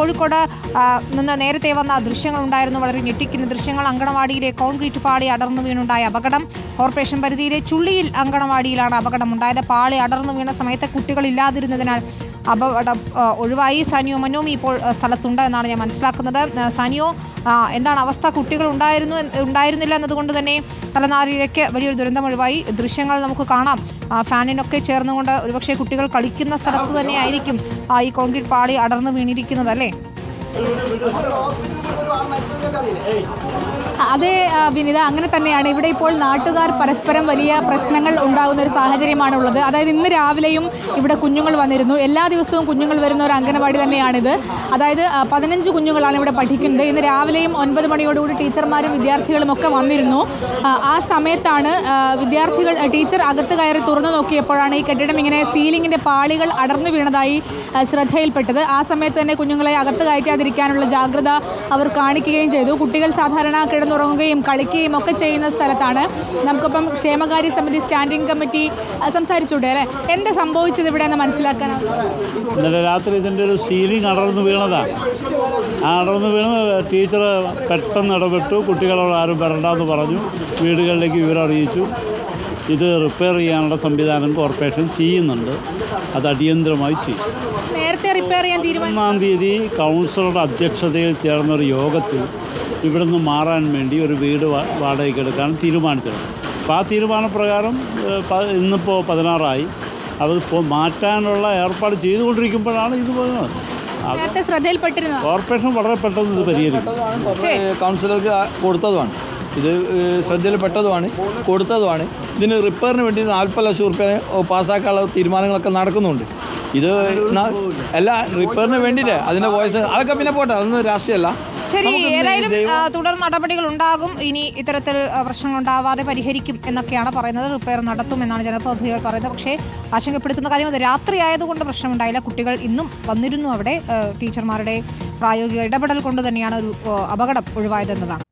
കോഴിക്കോട് നിന്ന് നേരത്തെ വന്ന ദൃശ്യങ്ങൾ ഉണ്ടായിരുന്നു വളരെ ഞെട്ടിക്കുന്ന ദൃശ്യങ്ങൾ. അങ്കണവാടിയിലെ കോൺക്രീറ്റ് പാളി അടർന്നു വീണുണ്ടായ അപകടം. കോർപ്പറേഷൻ പരിധിയിലെ ചുള്ളിയിൽ അങ്കണവാടിയിലാണ് അപകടമുണ്ടായത്. പാളി അടർന്നു വീണ സമയത്ത് കുട്ടികളില്ലാതിരുന്നതിനാൽ അപകടം ഒഴിവായി. സാനിയോ മനോമി ഇപ്പോൾ സ്ഥലത്തുണ്ട് എന്നാണ് ഞാൻ മനസ്സിലാക്കുന്നത്. സാനിയോ എന്താണ് അവസ്ഥ? കുട്ടികൾ ഉണ്ടായിരുന്നു ഉണ്ടായിരുന്നില്ല എന്നതുകൊണ്ട് തന്നെ തലനാരിഴയ്ക്ക് വലിയൊരു ദുരന്തം ഒഴിവായി. ദൃശ്യങ്ങൾ നമുക്ക് കാണാം. ഫാനിനൊക്കെ ചേർന്നുകൊണ്ട് ഒരുപക്ഷെ കുട്ടികൾ കളിക്കുന്ന സ്ഥലത്ത് തന്നെ ആയിരിക്കും ഈ കോൺക്രീറ്റ് പാളി അടർന്നു വീണിരിക്കുന്നത് അല്ലേ? അതെ വിനിത അങ്ങനെ തന്നെയാണ്. ഇവിടെ ഇപ്പോൾ നാട്ടുകാർ പരസ്പരം വലിയ പ്രശ്നങ്ങൾ ഉണ്ടാകുന്ന ഒരു സാഹചര്യമാണ് ഉള്ളത് അതായത് ഇന്ന് രാവിലെയും ഇവിടെ കുഞ്ഞുങ്ങൾ വന്നിരുന്നു. എല്ലാ ദിവസവും കുഞ്ഞുങ്ങൾ വരുന്ന ഒരു അംഗനവാടി തന്നെയാണിത്. അതായത് പതിനഞ്ച് കുഞ്ഞുങ്ങളാണ് ഇവിടെ പഠിക്കുന്നത്. ഇന്ന് രാവിലെയും ഒൻപത് മണിയോടുകൂടി ടീച്ചർമാരും വിദ്യാർത്ഥികളും ഒക്കെ വന്നിരുന്നു. ആ, സമയത്താണ് വിദ്യാർത്ഥികൾ ടീച്ചർ അകത്ത് കയറി തുറന്നു നോക്കിയപ്പോഴാണ് ഈ കെട്ടിടം ഇങ്ങനെ സീലിംഗിന്റെ പാളികൾ അടർന്നു വീണതായി ശ്രദ്ധയിൽപ്പെട്ടത്. ആ സമയത്ത് തന്നെ കുഞ്ഞുങ്ങളെ അകത്ത് കയറ്റാതിരിക്കാനുള്ള ജാഗ്രത അവർ കാണിക്കുകയും ചെയ്തു. കുട്ടികൾ സാധാരണ കിടന്നുറങ്ങുകയും കളിക്കുകയും ഒക്കെ ചെയ്യുന്ന സ്ഥലത്താണ്. നമുക്കിപ്പം ക്ഷേമകാര്യ സമിതി സ്റ്റാൻഡിംഗ് കമ്മിറ്റി സംസാരിച്ചുകൂടെ അല്ലേ? എന്താ സംഭവിച്ചത് ഇവിടെ എന്ന് മനസ്സിലാക്കാൻ? ഇന്നലെ രാത്രി ഇതിന്റെ ഒരു സീലിംഗ് അടർന്നു വീണതാണ് ആ അടർന്നു വീണ് ടീച്ചർ പെട്ടെന്ന് ഇടപെട്ടു. കുട്ടികളോട് ആരും വരണ്ടെന്ന് പറഞ്ഞു. വീടുകളിലേക്ക് വിവരം അറിയിച്ചു. ഇത് റിപ്പയർ ചെയ്യാനുള്ള സംവിധാനം കോർപ്പറേഷൻ ചെയ്യുന്നുണ്ട്. അത് അടിയന്തരമായി ചെയ്യും. ചെയ്യാൻ തീരുമാനം. ഒന്നാം തീയതി കൗൺസിലറുടെ അധ്യക്ഷതയിൽ ചേർന്ന ഒരു യോഗത്തിൽ ഇവിടുന്ന് മാറാൻ വേണ്ടി ഒരു വീട് വാ- വാടകയ്ക്ക് എടുക്കാൻ തീരുമാനിച്ചത്. അപ്പോൾ ആ തീരുമാനപ്രകാരം ഏഹ്, പ- ഇന്നിപ്പോൾ പതിനാറായി. അത് ഇപ്പോൾ മാറ്റാനുള്ള ഏർപ്പാട് ചെയ്തുകൊണ്ടിരിക്കുമ്പോഴാണ് ഇത് നേരത്തെ ശ്രദ്ധയിൽപ്പെട്ടിരുന്നു കോർപ്പറേഷൻ വളരെ പെട്ടെന്ന് ഇത് പരിഹരിക്കും. കൗൺസിലർക്ക് കൊടുത്തതുമാണ്. ഇത് ഏഹ് ശ്രദ്ധയിൽപ്പെട്ടതുമാണ്. കൊടുത്തതുമാണ്. ഇതിന് റിപ്പയറിന് വേണ്ടി നാൽപ്പത് ലക്ഷം റുപ്യ പാസ്സാക്കാനുള്ള തീരുമാനങ്ങളൊക്കെ നടക്കുന്നുണ്ട്. ഇത് അല്ല റിപ്പയറിന് വേണ്ടിയില്ലേ? അതിന്റെ വോയിസ് അതൊക്കെ പിന്നെ പോട്ടെ അതൊന്നും രാഷ്ട്രീയമല്ല ശരി ഏതായാലും തുടർ നടപടികൾ ഉണ്ടാകും. ഇനി ഇത്തരത്തിൽ പ്രശ്നങ്ങൾ ഉണ്ടാവാതെ പരിഹരിക്കും എന്നൊക്കെയാണ് പറയുന്നത്. റിപ്പയർ നടത്തും എന്നാണ് ജനപ്രതിനിധികൾ പറയുന്നത്. പക്ഷേ ആശങ്കപ്പെടുത്തുന്ന കാര്യം അത് രാത്രി ആയതുകൊണ്ട് പ്രശ്നമുണ്ടായില്ല. കുട്ടികൾ ഇന്നും വന്നിരുന്നു അവിടെ. ടീച്ചർമാരുടെ പ്രായോഗിക ഇടപെടൽ കൊണ്ട് തന്നെയാണ് ഒരു അപകടം ഒഴിവായതെന്നതാണ്.